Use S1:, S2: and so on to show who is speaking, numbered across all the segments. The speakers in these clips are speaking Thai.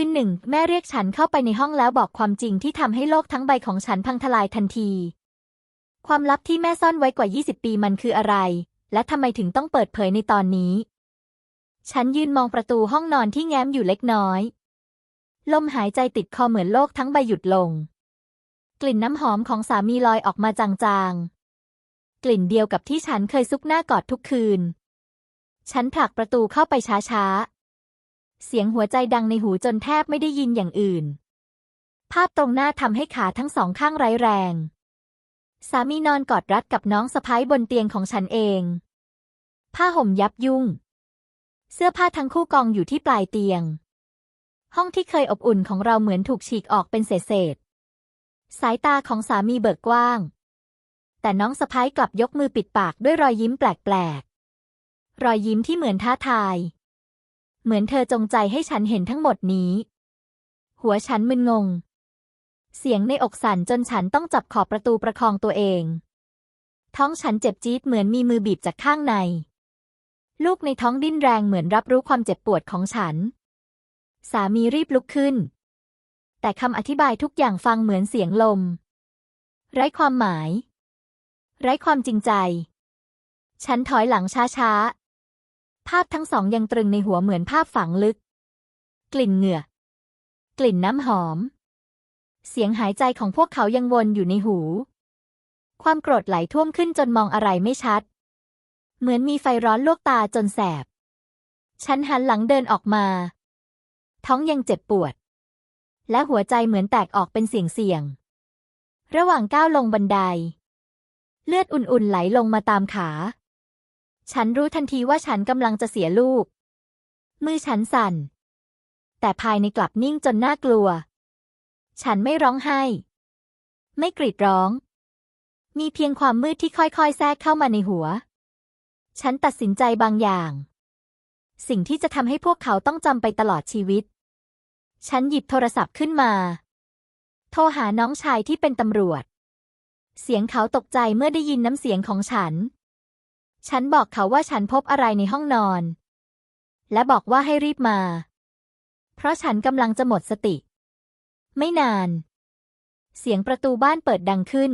S1: คืนหนึ่ง แม่เรียกฉันเข้าไปในห้องแล้วบอกความจริงที่ทำให้โลกทั้งใบของฉันพังทลายทันที ความลับที่แม่ซ่อนไว้กว่า 20 ปีมันคืออะไร และทำไมถึงต้องเปิดเผยในตอนนี้ ฉันยืนมองประตูห้องนอนที่แง้มอยู่เล็กน้อย ลมหายใจติดคอเหมือนโลกทั้งใบหยุดลง กลิ่นน้ำหอมของสามีลอยออกมาจางๆ กลิ่นเดียวกับที่ฉันเคยซุกหน้ากอดทุกคืน ฉันผลักประตูเข้าไปช้าๆ เสียงหัวใจดังในหูจนแทบไม่ได้ยินอย่างอื่น ภาพตรงหน้าทำให้ขาทั้งสองข้างไร้แรง สามีนอนกอดรัดกับน้องสะพ้ายบนเตียงของฉันเอง ผ้าห่มยับยุ่ง เสื้อผ้าทั้งคู่กองอยู่ที่ปลายเตียง ห้องที่เคยอบอุ่นของเราเหมือนถูกฉีกออกเป็นเศษๆสายตาของสามีเบิกกว้าง แต่น้องสะพ้ายกลับยกมือปิดปากด้วยรอยยิ้มแปลกๆ รอยยิ้มที่เหมือนท้าทาย เหมือนเธอจงใจให้ฉันเห็นทั้งหมดนี้ หัวฉันมึนงง เสียงในอกสั่นจนฉันต้องจับขอบประตูประคองตัวเอง ท้องฉันเจ็บจี๊ดเหมือนมีมือบีบจากข้างใน ลูกในท้องดิ้นแรงเหมือนรับรู้ความเจ็บปวดของฉัน สามีรีบลุกขึ้น แต่คำอธิบายทุกอย่างฟังเหมือนเสียงลม ไร้ความหมาย ไร้ความจริงใจ ฉันถอยหลังช้าๆ ภาพทั้งสองยังตรึงในหัวเหมือนภาพฝังลึก กลิ่นเหงื่อ กลิ่นน้ำหอม เสียงหายใจของพวกเขายังวนอยู่ในหู ความโกรธไหลท่วมขึ้นจนมองอะไรไม่ชัด เหมือนมีไฟร้อนลวกตาจนแสบ ฉันหันหลังเดินออกมา ท้องยังเจ็บปวด และหัวใจเหมือนแตกออกเป็นเสียงๆระหว่างก้าวลงบันได เลือดอุ่นๆไหลลงมาตามขา ฉันรู้ทันทีว่าฉันกำลังจะเสียลูก มือฉันสั่น แต่ภายในกลับนิ่งจนน่ากลัว ฉันไม่ร้องไห้ ไม่กรีดร้อง มีเพียงความมืดที่ค่อยๆ แทรกเข้ามาในหัว ฉันตัดสินใจบางอย่าง สิ่งที่จะทำให้พวกเขาต้องจำไปตลอดชีวิต ฉันหยิบโทรศัพท์ขึ้นมา โทรหาน้องชายที่เป็นตำรวจ เสียงเขาตกใจเมื่อได้ยินน้ำเสียงของฉัน ฉันบอกเขาว่าฉันพบอะไรในห้องนอน และบอกว่าให้รีบมา เพราะฉันกำลังจะหมดสติ ไม่นาน เสียงประตูบ้านเปิดดังขึ้น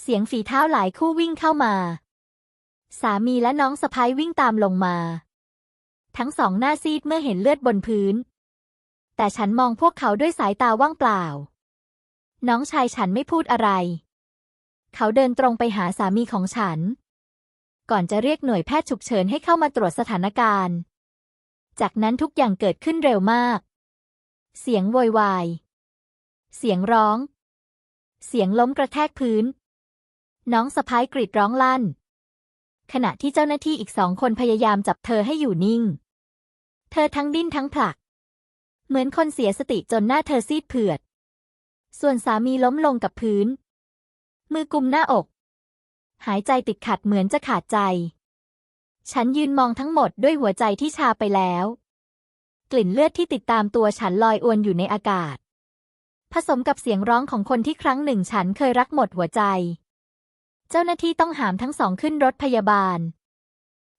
S1: เสียงฝีเท้าหลายคู่วิ่งเข้ามา สามีและน้องสะพ้ายวิ่งตามลงมา ทั้งสองหน้าซีดเมื่อเห็นเลือดบนพื้น แต่ฉันมองพวกเขาด้วยสายตาว่างเปล่า น้องชายฉันไม่พูดอะไร เขาเดินตรงไปหาสามีของฉัน ก่อนจะเรียกหน่วยแพทย์ฉุกเฉินให้เข้ามาตรวจสถานการณ์ จากนั้นทุกอย่างเกิดขึ้นเร็วมาก เสียงโวยวาย เสียงร้อง เสียงล้มกระแทกพื้น น้องสะพ้ายกรีดร้องลั่น ขณะที่เจ้าหน้าที่อีกสองคนพยายามจับเธอให้อยู่นิ่ง เธอทั้งดิ้นทั้งผลัก เหมือนคนเสียสติจนหน้าเธอซีดเผือด ส่วนสามีล้มลงกับพื้น มือกุมหน้าอก หายใจติดขัดเหมือนจะขาดใจ ฉันยืนมองทั้งหมดด้วยหัวใจที่ชาไปแล้ว กลิ่นเลือดที่ติดตามตัวฉันลอยอวนอยู่ในอากาศ ผสมกับเสียงร้องของคนที่ครั้งหนึ่งฉันเคยรักหมดหัวใจ เจ้าหน้าที่ต้องหามทั้งสองขึ้นรถพยาบาล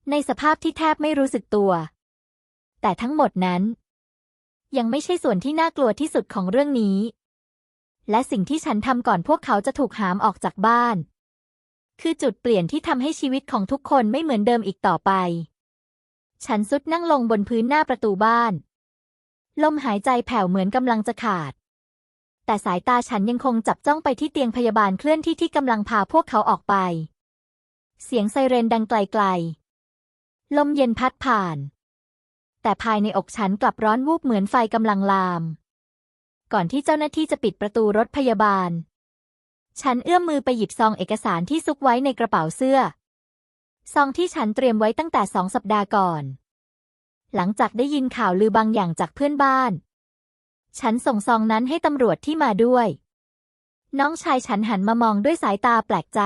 S1: ในสภาพที่แทบไม่รู้สึกตัว แต่ทั้งหมดนั้น ยังไม่ใช่ส่วนที่น่ากลัวที่สุดของเรื่องนี้และสิ่งที่ฉันทำก่อนพวกเขาจะถูกหามออกจากบ้าน คือจุดเปลี่ยนที่ทำให้ชีวิตของทุกคนไม่เหมือนเดิมอีกต่อไป ฉันสุดนั่งลงบนพื้นหน้าประตูบ้าน ลมหายใจแผ่วเหมือนกำลังจะขาด แต่สายตาฉันยังคงจับจ้องไปที่เตียงพยาบาลเคลื่อนที่ที่กำลังพาพวกเขาออกไป เสียงไซเรนดังไกลๆ ลมเย็นพัดผ่าน แต่ภายในอกฉันกลับร้อนวูบเหมือนไฟกำลังลาม ก่อนที่เจ้าหน้าที่จะปิดประตูรถพยาบาล ฉันเอื้อมมือไปหยิบซองเอกสารที่ซุกไว้ในกระเป๋าเสื้อ ซองที่ฉันเตรียมไว้ตั้งแต่สองสัปดาห์ก่อน หลังจากได้ยินข่าวลือบางอย่างจากเพื่อนบ้าน ฉันส่งซองนั้นให้ตำรวจที่มาด้วย น้องชายฉันหันมามองด้วยสายตาแปลกใจ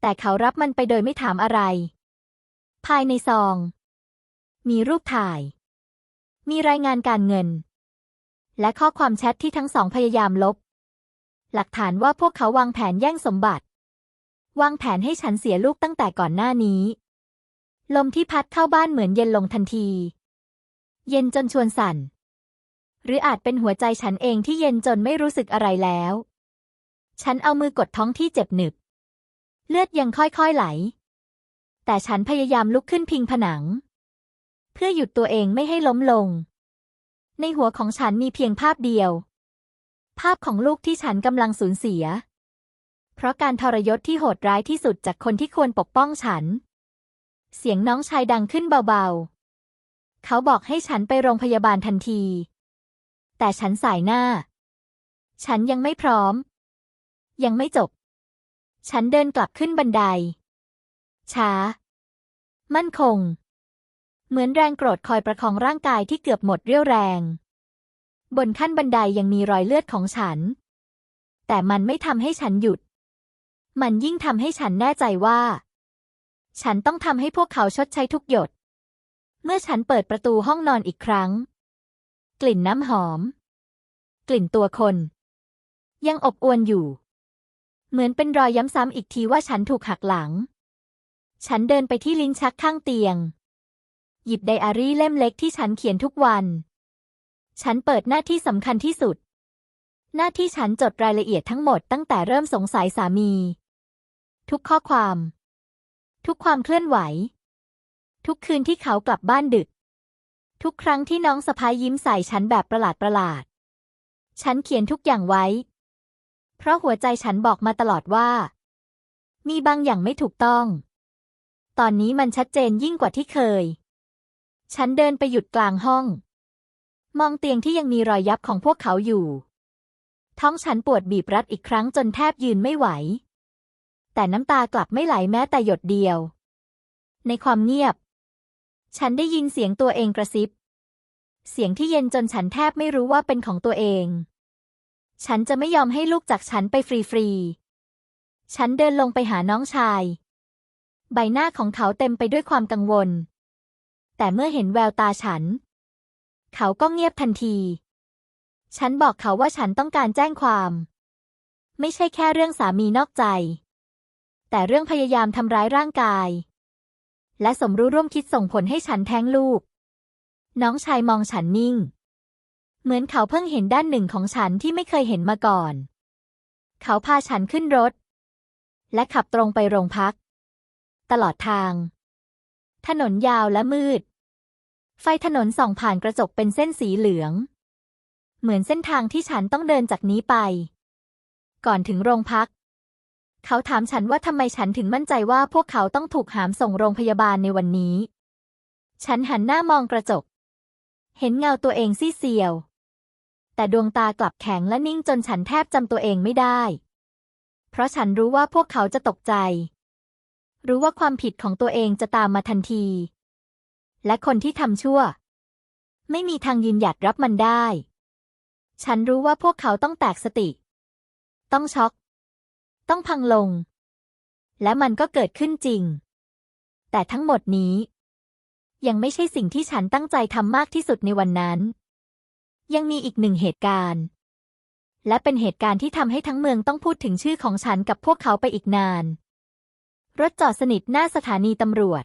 S1: แต่เขารับมันไปโดยไม่ถามอะไร ภายในซอง มีรูปถ่าย มีรายงานการเงิน และข้อความแชทที่ทั้งสองพยายามลบ หลักฐานว่าพวกเขาวางแผนแย่งสมบัติ วางแผนให้ฉันเสียลูกตั้งแต่ก่อนหน้านี้ ลมที่พัดเข้าบ้านเหมือนเย็นลงทันที เย็นจนชวนสั่น หรืออาจเป็นหัวใจฉันเองที่เย็นจนไม่รู้สึกอะไรแล้ว ฉันเอามือกดท้องที่เจ็บหนึบ เลือดยังค่อยๆไหล แต่ฉันพยายามลุกขึ้นพิงผนัง เพื่อหยุดตัวเองไม่ให้ล้มลง ในหัวของฉันมีเพียงภาพเดียว ภาพของลูกที่ฉันกำลังสูญเสีย เพราะการทรยศที่โหดร้ายที่สุดจากคนที่ควรปกป้องฉัน เสียงน้องชายดังขึ้นเบาๆ เขาบอกให้ฉันไปโรงพยาบาลทันที แต่ฉันสายหน้า ฉันยังไม่พร้อม ยังไม่จบ ฉันเดินกลับขึ้นบันได ช้า มั่นคง เหมือนแรงโกรธคอยประคองร่างกายที่เกือบหมดเรี่ยวแรง บนขั้นบันไดยังมีรอยเลือดของฉัน แต่มันไม่ทำให้ฉันหยุด มันยิ่งทำให้ฉันแน่ใจว่า ฉันต้องทำให้พวกเขาชดใช้ทุกหยด เมื่อฉันเปิดประตูห้องนอนอีกครั้ง กลิ่นน้ำหอม กลิ่นตัวคน ยังอบอวนอยู่ เหมือนเป็นรอยย้ำซ้ำอีกทีว่าฉันถูกหักหลัง ฉันเดินไปที่ลิ้นชักข้างเตียง หยิบไดอารี่เล่มเล็กที่ฉันเขียนทุกวัน ฉันเปิดหน้าที่สำคัญที่สุด หน้าที่ฉันจดรายละเอียดทั้งหมดตั้งแต่เริ่มสงสัยสามี ทุกข้อความ ทุกความเคลื่อนไหว ทุกคืนที่เขากลับบ้านดึก ทุกครั้งที่น้องสะพ้ายยิ้มใส่ฉันแบบประหลาดประหลาด ฉันเขียนทุกอย่างไว้ เพราะหัวใจฉันบอกมาตลอดว่า มีบางอย่างไม่ถูกต้อง ตอนนี้มันชัดเจนยิ่งกว่าที่เคย ฉันเดินไปหยุดกลางห้อง มองเตียงที่ยังมีรอยยับของพวกเขาอยู่ ท้องฉันปวดบีบรัดอีกครั้งจนแทบยืนไม่ไหว แต่น้ำตากลับไม่ไหลแม้แต่หยดเดียว ในความเงียบ ฉันได้ยินเสียงตัวเองกระซิบ เสียงที่เย็นจนฉันแทบไม่รู้ว่าเป็นของตัวเอง ฉันจะไม่ยอมให้ลูกจากฉันไปฟรีๆ ฉันเดินลงไปหาน้องชาย ใบหน้าของเขาเต็มไปด้วยความกังวล แต่เมื่อเห็นแววตาฉัน เขาก็เงียบทันที ฉันบอกเขาว่าฉันต้องการแจ้งความ ไม่ใช่แค่เรื่องสามีนอกใจ แต่เรื่องพยายามทำร้ายร่างกาย และสมรู้ร่วมคิดส่งผลให้ฉันแท้งลูก น้องชายมองฉันนิ่ง เหมือนเขาเพิ่งเห็นด้านหนึ่งของฉันที่ไม่เคยเห็นมาก่อน เขาพาฉันขึ้นรถ และขับตรงไปโรงพัก ตลอดทาง ถนนยาวและมืด ไฟถนนส่องผ่านกระจกเป็นเส้นสีเหลือง เหมือนเส้นทางที่ฉันต้องเดินจากนี้ไป ก่อนถึงโรงพัก เขาถามฉันว่าทำไมฉันถึงมั่นใจว่าพวกเขาต้องถูกหามส่งโรงพยาบาลในวันนี้ ฉันหันหน้ามองกระจก เห็นเงาตัวเองซี่เซียว แต่ดวงตากลับแข็งและนิ่งจนฉันแทบจำตัวเองไม่ได้ เพราะฉันรู้ว่าพวกเขาจะตกใจ รู้ว่าความผิดของตัวเองจะตามมาทันที และคนที่ทำชั่ว ไม่มีทางยืนหยัดรับมันได้ ฉันรู้ว่าพวกเขาต้องแตกสติ ต้องช็อก ต้องพังลง และมันก็เกิดขึ้นจริง แต่ทั้งหมดนี้ ยังไม่ใช่สิ่งที่ฉันตั้งใจทำมากที่สุดในวันนั้น ยังมีอีกหนึ่งเหตุการณ์ และเป็นเหตุการณ์ที่ทำให้ทั้งเมืองต้องพูดถึงชื่อของฉันกับพวกเขาไปอีกนานรถจอดสนิทหน้าสถานีตำรวจ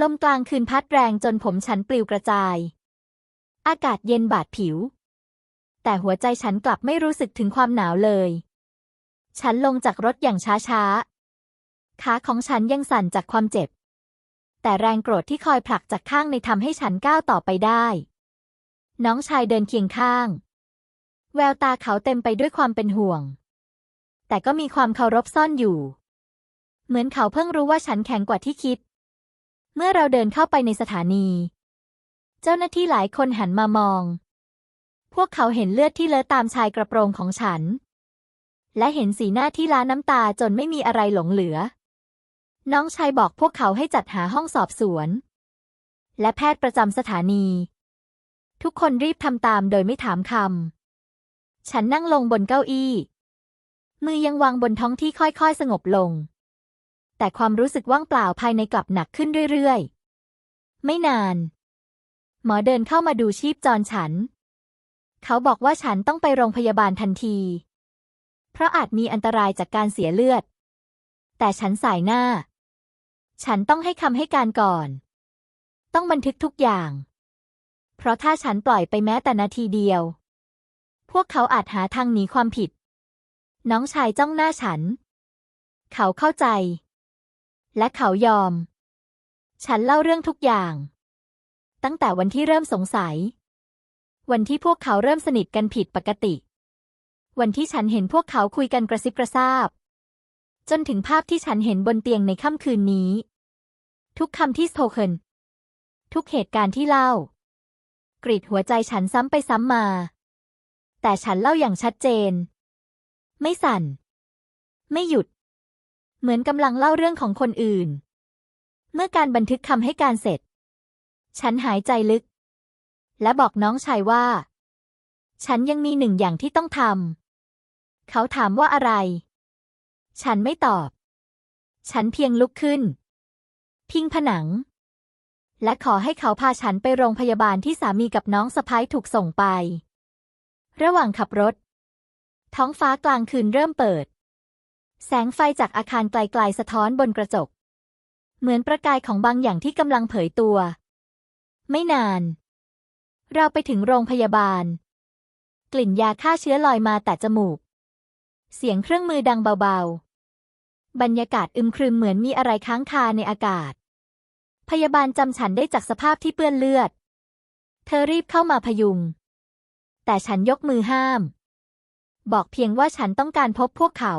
S1: ลมกลางคืนพัดแรงจนผมฉันปลิวกระจาย อากาศเย็นบาดผิว แต่หัวใจฉันกลับไม่รู้สึกถึงความหนาวเลย ฉันลงจากรถอย่างช้าๆ ขาของฉันยังสั่นจากความเจ็บ แต่แรงโกรธที่คอยผลักจากข้างในทำให้ฉันก้าวต่อไปได้ น้องชายเดินเคียงข้าง แววตาเขาเต็มไปด้วยความเป็นห่วง แต่ก็มีความเคารพซ่อนอยู่ เหมือนเขาเพิ่งรู้ว่าฉันแข็งกว่าที่คิด เมื่อเราเดินเข้าไปในสถานี เจ้าหน้าที่หลายคนหันมามอง พวกเขาเห็นเลือดที่เลอะตามชายกระโปรงของฉัน และเห็นสีหน้าที่ล้าน้ำตาจนไม่มีอะไรหลงเหลือ น้องชายบอกพวกเขาให้จัดหาห้องสอบสวน และแพทย์ประจำสถานี ทุกคนรีบทำตามโดยไม่ถามคำ ฉันนั่งลงบนเก้าอี้ มือยังวางบนท้องที่ค่อยๆสงบลง แต่ความรู้สึกว่างเปล่าภายในกลับหนักขึ้นเรื่อยๆ ไม่นาน หมอเดินเข้ามาดูชีพจรฉัน เขาบอกว่าฉันต้องไปโรงพยาบาลทันที เพราะอาจมีอันตรายจากการเสียเลือด แต่ฉันสายหน้า ฉันต้องให้คำให้การก่อน ต้องบันทึกทุกอย่าง เพราะถ้าฉันปล่อยไปแม้แต่นาทีเดียว พวกเขาอาจหาทางหนีความผิด น้องชายจ้องหน้าฉัน เขาเข้าใจ และเขายอม ฉันเล่าเรื่องทุกอย่าง ตั้งแต่วันที่เริ่มสงสัย วันที่พวกเขาเริ่มสนิทกันผิดปกติ วันที่ฉันเห็นพวกเขาคุยกันกระซิบกระซาบ จนถึงภาพที่ฉันเห็นบนเตียงในค่ำคืนนี้ ทุกคำที่โทเคินทุกเหตุการณ์ที่เล่า กรีดหัวใจฉันซ้ำไปซ้ำมา แต่ฉันเล่าอย่างชัดเจน ไม่สั่น ไม่หยุด เหมือนกำลังเล่าเรื่องของคนอื่น เมื่อการบันทึกคำให้การเสร็จ ฉันหายใจลึก และบอกน้องชายว่า ฉันยังมีหนึ่งอย่างที่ต้องทำ เขาถามว่าอะไร ฉันไม่ตอบ ฉันเพียงลุกขึ้น พิงผนัง และขอให้เขาพาฉันไปโรงพยาบาลที่สามีกับน้องสะพ้ายถูกส่งไป ระหว่างขับรถ ท้องฟ้ากลางคืนเริ่มเปิด แสงไฟจากอาคารไกลๆสะท้อนบนกระจก เหมือนประกายของบางอย่างที่กำลังเผยตัว ไม่นาน เราไปถึงโรงพยาบาล กลิ่นยาฆ่าเชื้อลอยมาแต่จมูก เสียงเครื่องมือดังเบาๆ บรรยากาศอึมครึมเหมือนมีอะไรค้างคาในอากาศ พยาบาลจำฉันได้จากสภาพที่เปื้อนเลือด เธอรีบเข้ามาพยุง แต่ฉันยกมือห้าม บอกเพียงว่าฉันต้องการพบพวกเขา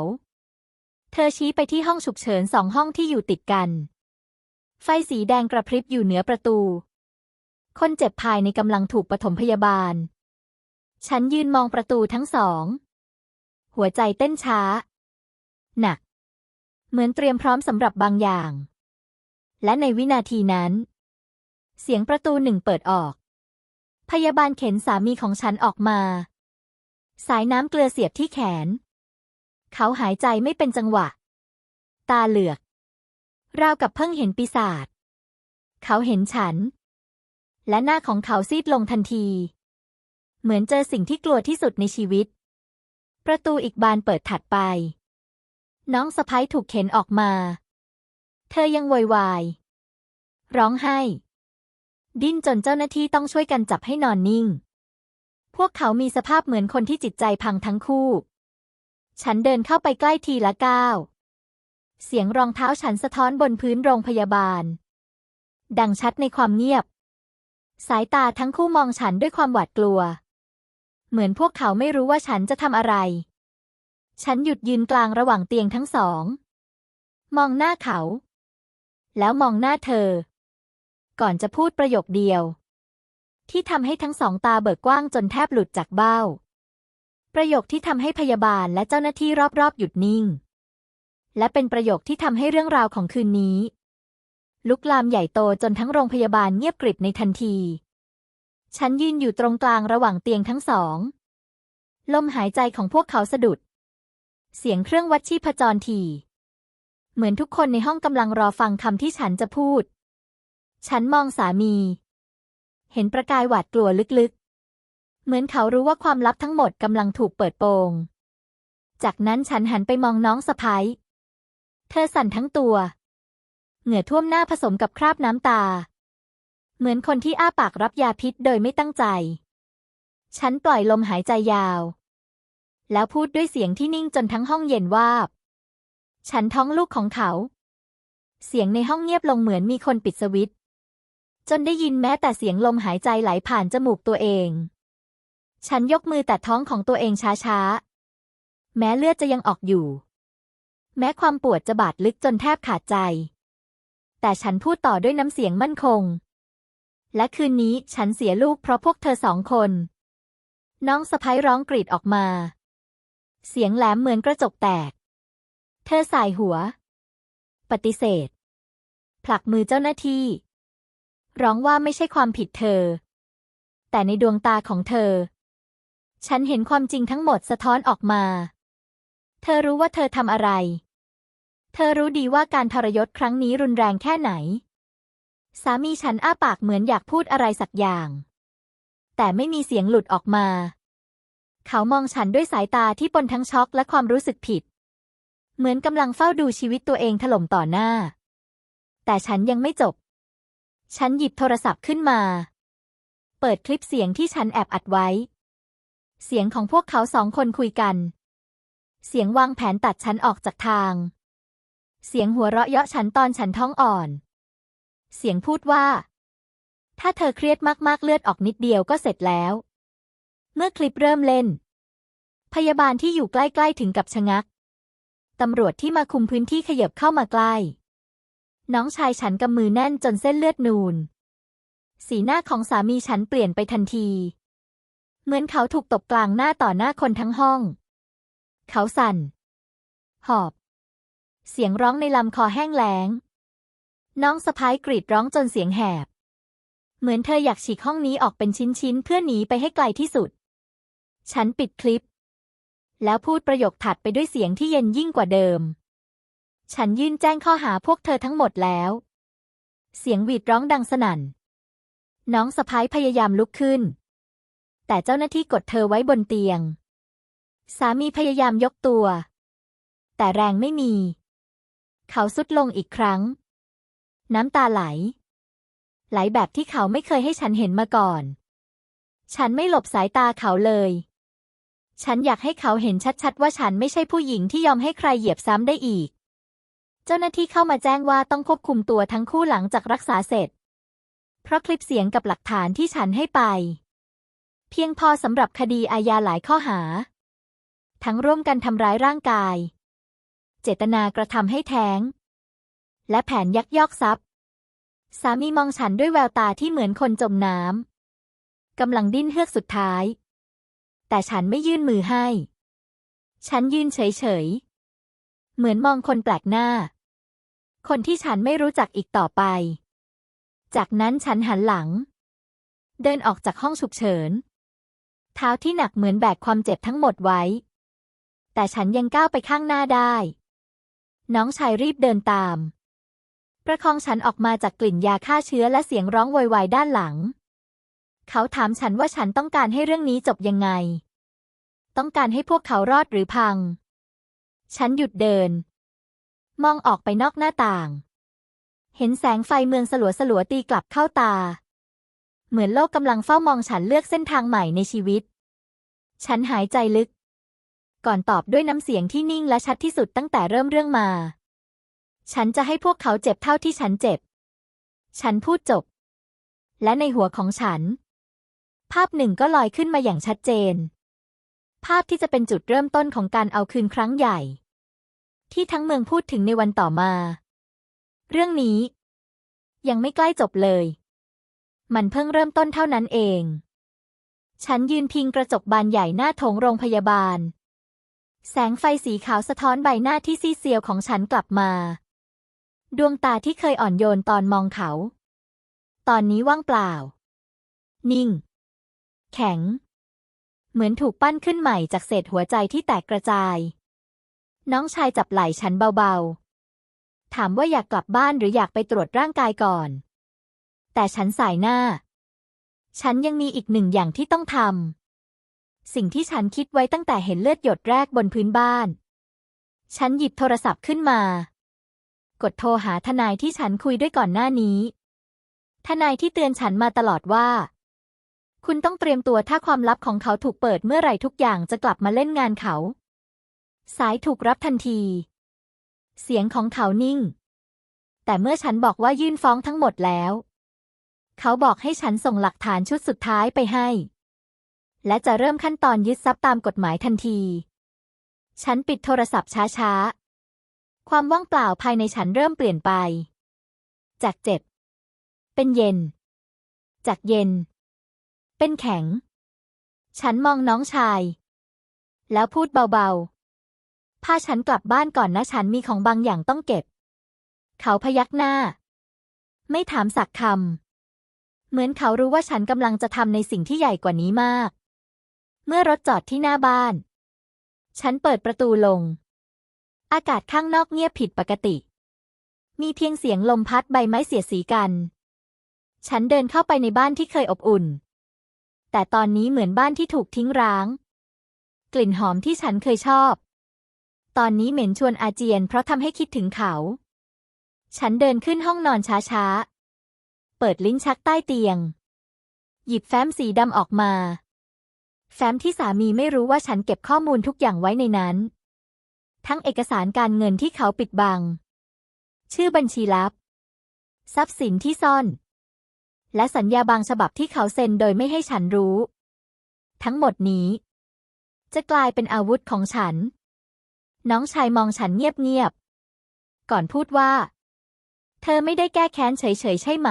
S1: เธอชี้ไปที่ห้องฉุกเฉินสองห้องที่อยู่ติดกัน ไฟสีแดงกระพริบอยู่เหนือประตู คนเจ็บภายในกำลังถูกปฐมพยาบาล ฉันยืนมองประตูทั้งสอง หัวใจเต้นช้า หนัก เหมือนเตรียมพร้อมสำหรับบางอย่าง และในวินาทีนั้น เสียงประตูหนึ่งเปิดออก พยาบาลเข็นสามีของฉันออกมา สายน้ำเกลือเสียบที่แขน เขาหายใจไม่เป็นจังหวะ ตาเหลือก ราวกับเพิ่งเห็นปีศาจ เขาเห็นฉัน และหน้าของเขาซีดลงทันที เหมือนเจอสิ่งที่กลัวที่สุดในชีวิต ประตูอีกบานเปิดถัดไป น้องสะพ้ยถูกเข็นออกมา เธอยังโวยวาย ร้องไห้ ดิ้นจนเจ้าหน้าที่ต้องช่วยกันจับให้นอนนิ่ง พวกเขามีสภาพเหมือนคนที่จิตใจพังทั้งคู่ ฉันเดินเข้าไปใกล้ทีละก้าว เสียงรองเท้าฉันสะท้อนบนพื้นโรงพยาบาล ดังชัดในความเงียบ สายตาทั้งคู่มองฉันด้วยความหวาดกลัว เหมือนพวกเขาไม่รู้ว่าฉันจะทำอะไร ฉันหยุดยืนกลางระหว่างเตียงทั้งสอง มองหน้าเขา แล้วมองหน้าเธอ ก่อนจะพูดประโยคเดียว ที่ทำให้ทั้งสองตาเบิกกว้างจนแทบหลุดจากเบ้า ประโยคที่ทำให้พยาบาลและเจ้าหน้าที่รอบๆ หยุดนิ่ง และเป็นประโยคที่ทำให้เรื่องราวของคืนนี้ ลุกลามใหญ่โตจนทั้งโรงพยาบาลเงียบกริบในทันที ฉันยืนอยู่ตรงกลางระหว่างเตียงทั้งสอง ลมหายใจของพวกเขาสะดุด เสียงเครื่องวัดชีพจรถี่เหมือนทุกคนในห้องกำลังรอฟังคำที่ฉันจะพูด ฉันมองสามี เห็นประกายหวาดกลัวลึก เหมือนเขารู้ว่าความลับทั้งหมดกำลังถูกเปิดโปง จากนั้นฉันหันไปมองน้องสะพ้ยเธอสั่นทั้งตัว เหงื่อท่วมหน้าผสมกับคราบน้ำตา เหมือนคนที่อ้าปากรับยาพิษโดยไม่ตั้งใจ ฉันปล่อยลมหายใจยาว แล้วพูดด้วยเสียงที่นิ่งจนทั้งห้องเย็นวาบ ฉันท้องลูกของเขา เสียงในห้องเงียบลงเหมือนมีคนปิดสวิตช์จนได้ยินแม้แต่เสียงลมหายใจไหลผ่านจมูกตัวเอง ฉันยกมือแต่ท้องของตัวเองช้าๆ แม้เลือดจะยังออกอยู่ แม้ความปวดจะบาดลึกจนแทบขาดใจ แต่ฉันพูดต่อด้วยน้ำเสียงมั่นคง และคืนนี้ฉันเสียลูกเพราะพวกเธอสองคน น้องสะพ้ยร้องกรีดออกมา เสียงแหลมเหมือนกระจกแตก เธอสายหัว ปฏิเสธ ผลักมือเจ้าหน้าที่ ร้องว่าไม่ใช่ความผิดเธอ แต่ในดวงตาของเธอ ฉันเห็นความจริงทั้งหมดสะท้อนออกมา เธอรู้ว่าเธอทำอะไร เธอรู้ดีว่าการทรยศครั้งนี้รุนแรงแค่ไหน สามีฉันอ้าปากเหมือนอยากพูดอะไรสักอย่าง แต่ไม่มีเสียงหลุดออกมา เขามองฉันด้วยสายตาที่ปนทั้งช็อกและความรู้สึกผิด เหมือนกำลังเฝ้าดูชีวิตตัวเองถล่มต่อหน้า แต่ฉันยังไม่จบ ฉันหยิบโทรศัพท์ขึ้นมา เปิดคลิปเสียงที่ฉันแอบอัดไว้ เสียงของพวกเขาสองคนคุยกัน เสียงวางแผนตัดฉันออกจากทาง เสียงหัวเราะเยาะฉันตอนฉันท้องอ่อน เสียงพูดว่า ถ้าเธอเครียดมากๆเลือดออกนิดเดียวก็เสร็จแล้ว เมื่อคลิปเริ่มเล่น พยาบาลที่อยู่ใกล้ๆถึงกับชะงัก ตำรวจที่มาคุมพื้นที่ขยับเข้ามาใกล้ น้องชายฉันกำมือแน่นจนเส้นเลือดนูน สีหน้าของสามีฉันเปลี่ยนไปทันที เหมือนเขาถูกตบกลางหน้าต่อหน้าคนทั้งห้อง เขาสั่น หอบ เสียงร้องในลำคอแห้งแล้ง น้องสะพ้ายกรีดร้องจนเสียงแหบ เหมือนเธออยากฉีกห้องนี้ออกเป็นชิ้นๆ เพื่อหนีไปให้ไกลที่สุด ฉันปิดคลิป แล้วพูดประโยคถัดไปด้วยเสียงที่เย็นยิ่งกว่าเดิม ฉันยื่นแจ้งข้อหาพวกเธอทั้งหมดแล้ว เสียงหวีดร้องดังสนั่น น้องสะพ้ายพยายามลุกขึ้น แต่เจ้าหน้าที่กดเธอไว้บนเตียง สามีพยายามยกตัว แต่แรงไม่มี เขาสุดลงอีกครั้ง น้ำตาไหล ไหลแบบที่เขาไม่เคยให้ฉันเห็นมาก่อน ฉันไม่หลบสายตาเขาเลย ฉันอยากให้เขาเห็นชัดๆ ว่าฉันไม่ใช่ผู้หญิงที่ยอมให้ใครเหยียบซ้ำได้อีก เจ้าหน้าที่เข้ามาแจ้งว่าต้องควบคุมตัวทั้งคู่หลังจากรักษาเสร็จ เพราะคลิปเสียงกับหลักฐานที่ฉันให้ไป เพียงพอสำหรับคดีอาญาหลายข้อหา ทั้งร่วมกันทำร้ายร่างกาย เจตนากระทำให้แท้ง และแผนยักยอกทรัพย์ สามีมองฉันด้วยแววตาที่เหมือนคนจมน้ำกำลังดิ้นเฮือกสุดท้าย แต่ฉันไม่ยื่นมือให้ ฉันยืนเฉยๆ เหมือนมองคนแปลกหน้า คนที่ฉันไม่รู้จักอีกต่อไป จากนั้นฉันหันหลังเดินออกจากห้องฉุกเฉิน เท้าที่หนักเหมือนแบกความเจ็บทั้งหมดไว้ แต่ฉันยังก้าวไปข้างหน้าได้ น้องชายรีบเดินตาม ประคองฉันออกมาจากกลิ่นยาฆ่าเชื้อและเสียงร้องโวยวายด้านหลัง เขาถามฉันว่าฉันต้องการให้เรื่องนี้จบยังไง ต้องการให้พวกเขารอดหรือพัง ฉันหยุดเดิน มองออกไปนอกหน้าต่าง เห็นแสงไฟเมืองสลัวสลัวๆตีกลับเข้าตา เหมือนโลกกำลังเฝ้ามองฉันเลือกเส้นทางใหม่ในชีวิต ฉันหายใจลึก ก่อนตอบด้วยน้ำเสียงที่นิ่งและชัดที่สุดตั้งแต่เริ่มเรื่องมา ฉันจะให้พวกเขาเจ็บเท่าที่ฉันเจ็บ ฉันพูดจบ และในหัวของฉัน ภาพหนึ่งก็ลอยขึ้นมาอย่างชัดเจน ภาพที่จะเป็นจุดเริ่มต้นของการเอาคืนครั้งใหญ่ ที่ทั้งเมืองพูดถึงในวันต่อมา เรื่องนี้ ยังไม่ใกล้จบเลย มันเพิ่งเริ่มต้นเท่านั้นเอง ฉันยืนพิงกระจกบานใหญ่หน้าโถงโรงพยาบาล แสงไฟสีขาวสะท้อนใบหน้าที่ซีเซียวของฉันกลับมา ดวงตาที่เคยอ่อนโยนตอนมองเขา ตอนนี้ว่างเปล่า นิ่ง แข็ง เหมือนถูกปั้นขึ้นใหม่จากเศษหัวใจที่แตกกระจาย น้องชายจับไหล่ฉันเบาๆ ถามว่าอยากกลับบ้านหรืออยากไปตรวจร่างกายก่อน แต่ฉันสายหน้า ฉันยังมีอีกหนึ่งอย่างที่ต้องทำ สิ่งที่ฉันคิดไว้ตั้งแต่เห็นเลือดหยดแรกบนพื้นบ้าน ฉันหยิบโทรศัพท์ขึ้นมา กดโทรหาทนายที่ฉันคุยด้วยก่อนหน้านี้ ทนายที่เตือนฉันมาตลอดว่า คุณต้องเตรียมตัวถ้าความลับของเขาถูกเปิดเมื่อไหร่ทุกอย่างจะกลับมาเล่นงานเขา สายถูกรับทันที เสียงของเขานิ่งแต่เมื่อฉันบอกว่ายื่นฟ้องทั้งหมดแล้ว เขาบอกให้ฉันส่งหลักฐานชุดสุดท้ายไปให้ และจะเริ่มขั้นตอนยึดทรัพย์ตามกฎหมายทันที ฉันปิดโทรศัพท์ช้าๆ ความว่างเปล่าภายในฉันเริ่มเปลี่ยนไป จากเจ็บ เป็นเย็น จากเย็น เป็นแข็ง ฉันมองน้องชาย แล้วพูดเบาๆ พาฉันกลับบ้านก่อนนะฉันมีของบางอย่างต้องเก็บ เขาพยักหน้า ไม่ถามสักคำ เหมือนเขารู้ว่าฉันกำลังจะทำในสิ่งที่ใหญ่กว่านี้มาก เมื่อรถจอดที่หน้าบ้าน ฉันเปิดประตูลง อากาศข้างนอกเงียบผิดปกติ มีเพียงเสียงลมพัดใบไม้เสียสีกัน ฉันเดินเข้าไปในบ้านที่เคยอบอุ่น แต่ตอนนี้เหมือนบ้านที่ถูกทิ้งร้าง กลิ่นหอมที่ฉันเคยชอบ ตอนนี้เหม็นชวนอาเจียนเพราะทำให้คิดถึงเขา ฉันเดินขึ้นห้องนอนช้าๆ เปิดลิ้นชักใต้เตียง หยิบแฟ้มสีดำออกมา แฟ้มที่สามีไม่รู้ว่าฉันเก็บข้อมูลทุกอย่างไว้ในนั้น ทั้งเอกสารการเงินที่เขาปิดบัง ชื่อบัญชีลับ ทรัพย์สินที่ซ่อน และสัญญาบางฉบับที่เขาเซ็นโดยไม่ให้ฉันรู้ ทั้งหมดนี้ จะกลายเป็นอาวุธของฉัน น้องชายมองฉันเงียบๆก่อนพูดว่า เธอไม่ได้แก้แค้นเฉยๆใช่ไหม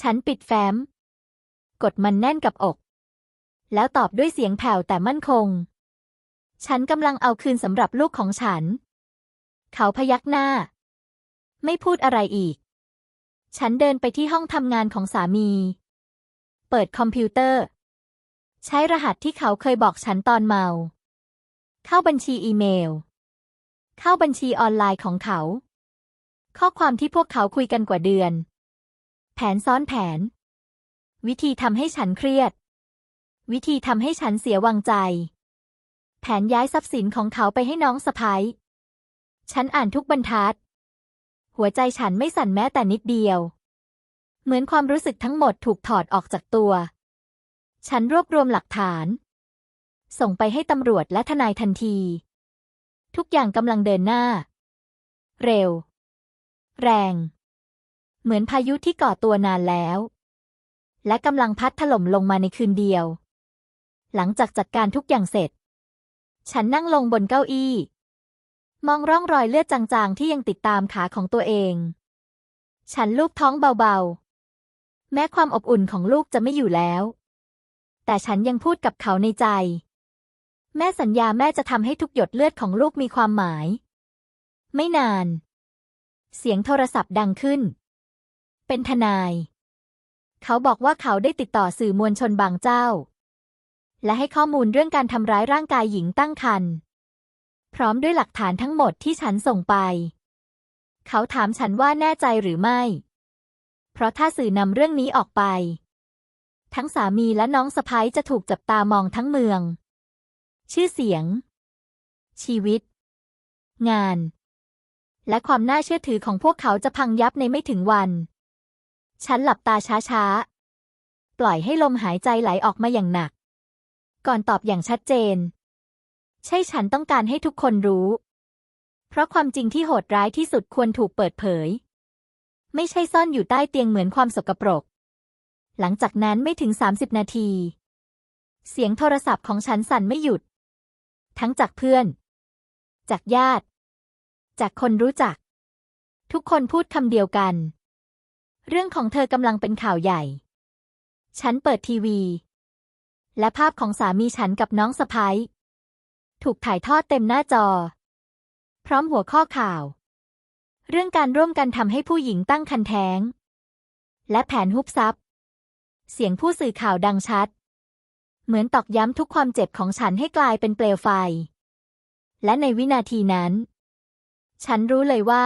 S1: ฉันปิดแฟ้ม กดมันแน่นกับอก แล้วตอบด้วยเสียงแผ่วแต่มั่นคง ฉันกำลังเอาคืนสำหรับลูกของฉัน เขาพยักหน้า ไม่พูดอะไรอีก ฉันเดินไปที่ห้องทำงานของสามี เปิดคอมพิวเตอร์ ใช้รหัสที่เขาเคยบอกฉันตอนเมา เข้าบัญชีอีเมล เข้าบัญชีออนไลน์ของเขา ข้อความที่พวกเขาคุยกันกว่าเดือน แผนซ้อนแผน วิธีทำให้ฉันเครียด วิธีทำให้ฉันเสียวังใจ แผนย้ายทรัพย์สินของเขาไปให้น้องสะพ้ยฉันอ่านทุกบรรทัด หัวใจฉันไม่สั่นแม้แต่นิดเดียว เหมือนความรู้สึกทั้งหมดถูกถอดออกจากตัว ฉันรวบรวมหลักฐาน ส่งไปให้ตำรวจและทนายทันที ทุกอย่างกำลังเดินหน้า เร็ว แรง เหมือนพายุที่ก่อตัวนานแล้ว และกำลังพัดถล่มลงมาในคืนเดียว หลังจากจัดการทุกอย่างเสร็จ ฉันนั่งลงบนเก้าอี้ มองร่องรอยเลือดจางๆ ที่ยังติดตามขาของตัวเอง ฉันลูบท้องเบาๆ แม้ความอบอุ่นของลูกจะไม่อยู่แล้ว แต่ฉันยังพูดกับเขาในใจ แม่สัญญาแม่จะทำให้ทุกหยดเลือดของลูกมีความหมาย ไม่นาน เสียงโทรศัพท์ดังขึ้น เป็นทนาย เขาบอกว่าเขาได้ติดต่อสื่อมวลชนบางเจ้า และให้ข้อมูลเรื่องการทำร้ายร่างกายหญิงตั้งครรภ์พร้อมด้วยหลักฐานทั้งหมดที่ฉันส่งไป เขาถามฉันว่าแน่ใจหรือไม่ เพราะถ้าสื่อนำเรื่องนี้ออกไป ทั้งสามีและน้องสะพ้ยจะถูกจับตามองทั้งเมือง ชื่อเสียง ชีวิต งาน และความน่าเชื่อถือของพวกเขาจะพังยับในไม่ถึงวัน ฉันหลับตาช้าๆ ปล่อยให้ลมหายใจไหลออกมาอย่างหนัก ก่อนตอบอย่างชัดเจน ใช่ฉันต้องการให้ทุกคนรู้ เพราะความจริงที่โหดร้ายที่สุดควรถูกเปิดเผย ไม่ใช่ซ่อนอยู่ใต้เตียงเหมือนความสกปรก หลังจากนั้นไม่ถึง 30 นาที เสียงโทรศัพท์ของฉันสั่นไม่หยุด ทั้งจากเพื่อน จากญาติ จากคนรู้จัก ทุกคนพูดคำเดียวกัน เรื่องของเธอกำลังเป็นข่าวใหญ่ ฉันเปิดทีวี และภาพของสามีฉันกับน้องสะพ้ายถูกถ่ายทอดเต็มหน้าจอ พร้อมหัวข้อข่าว เรื่องการร่วมกันทำให้ผู้หญิงตั้งครรภ์แท้ง และแผนฮุบทรัพย์เสียงผู้สื่อข่าวดังชัด เหมือนตอกย้ำทุกความเจ็บของฉันให้กลายเป็นเปลวไฟ และในวินาทีนั้น ฉันรู้เลยว่า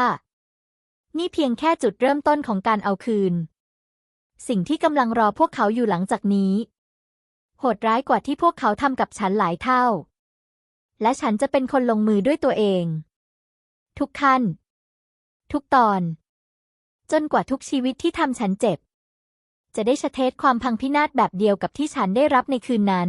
S1: นี่เพียงแค่จุดเริ่มต้นของการเอาคืน สิ่งที่กำลังรอพวกเขาอยู่หลังจากนี้ โหดร้ายกว่าที่พวกเขาทำกับฉันหลายเท่า และฉันจะเป็นคนลงมือด้วยตัวเอง ทุกขั้น ทุกตอน จนกว่าทุกชีวิตที่ทำฉันเจ็บ จะได้ชะเทศความพังพินาศแบบเดียวกับที่ฉันได้รับในคืนนั้น